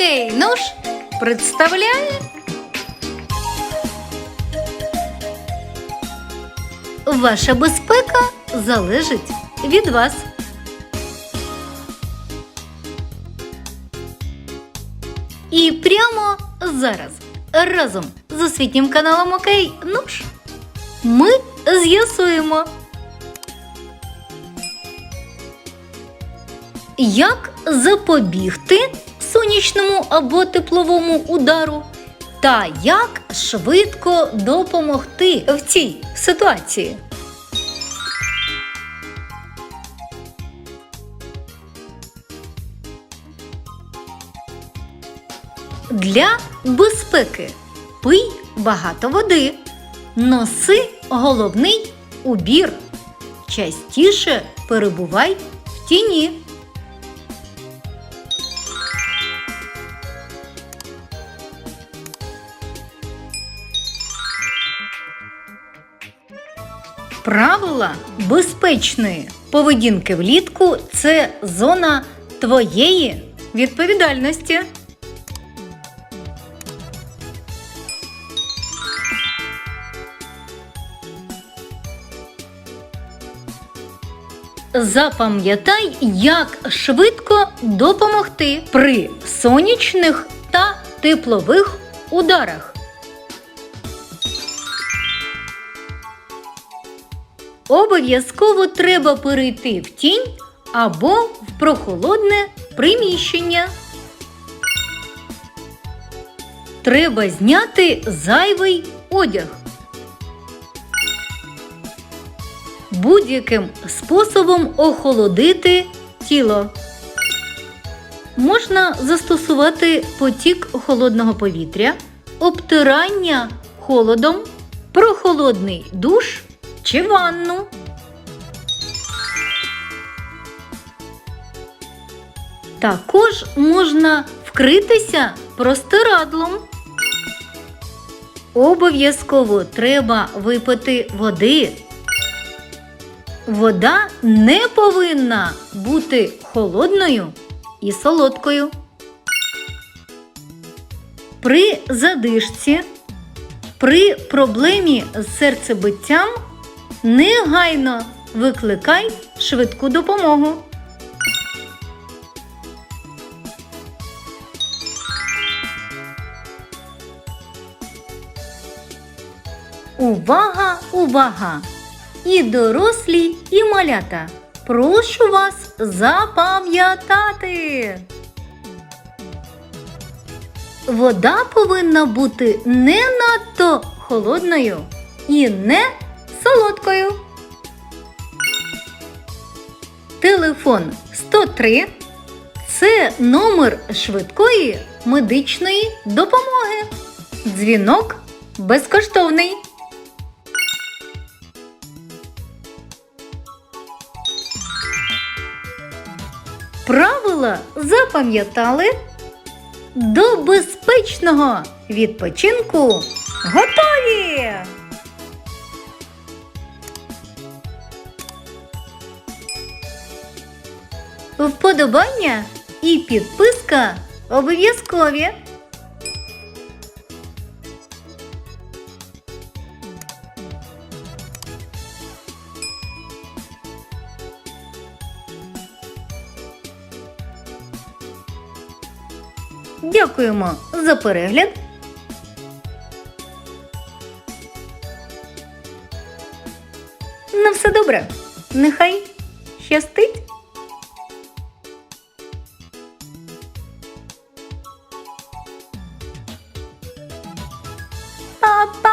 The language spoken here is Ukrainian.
Окей, ну ж, представляє. Ваша безпека залежить від вас. І прямо зараз разом з освітнім каналом Окей, ну ж, ми з'ясуємо. Як запобігти сонячному або тепловому удару? Та як швидко допомогти в цій ситуації? Для безпеки пий багато води, носи головний убір. Частіше перебувай в тіні. Правила безпечної поведінки влітку це зона твоєї відповідальності. Запам'ятай, як швидко допомогти при сонячних та теплових ударах. Обов'язково треба перейти в тінь або в прохолодне приміщення. Треба зняти зайвий одяг. Будь-яким способом охолодити тіло. Можна застосувати потік холодного повітря, обтирання холодом, прохолодний душ чи ванну. Також можна вкритися простирадлом. Обов'язково треба випити води. Вода не повинна бути холодною і солодкою. При задишці, при проблемі з серцебиттям негайно викликай швидку допомогу. Увага, увага! І дорослі, і малята. Прошу вас запам'ятати. Вода повинна бути не надто холодною і не солодкою. Телефон 103 це номер швидкої медичної допомоги. Дзвінок безкоштовний. Правила запам'ятали. До безпечного відпочинку готові! Вподобання і підписка обов'язкові. Дякуємо за перегляд. На все добре. Нехай щастить. Bye.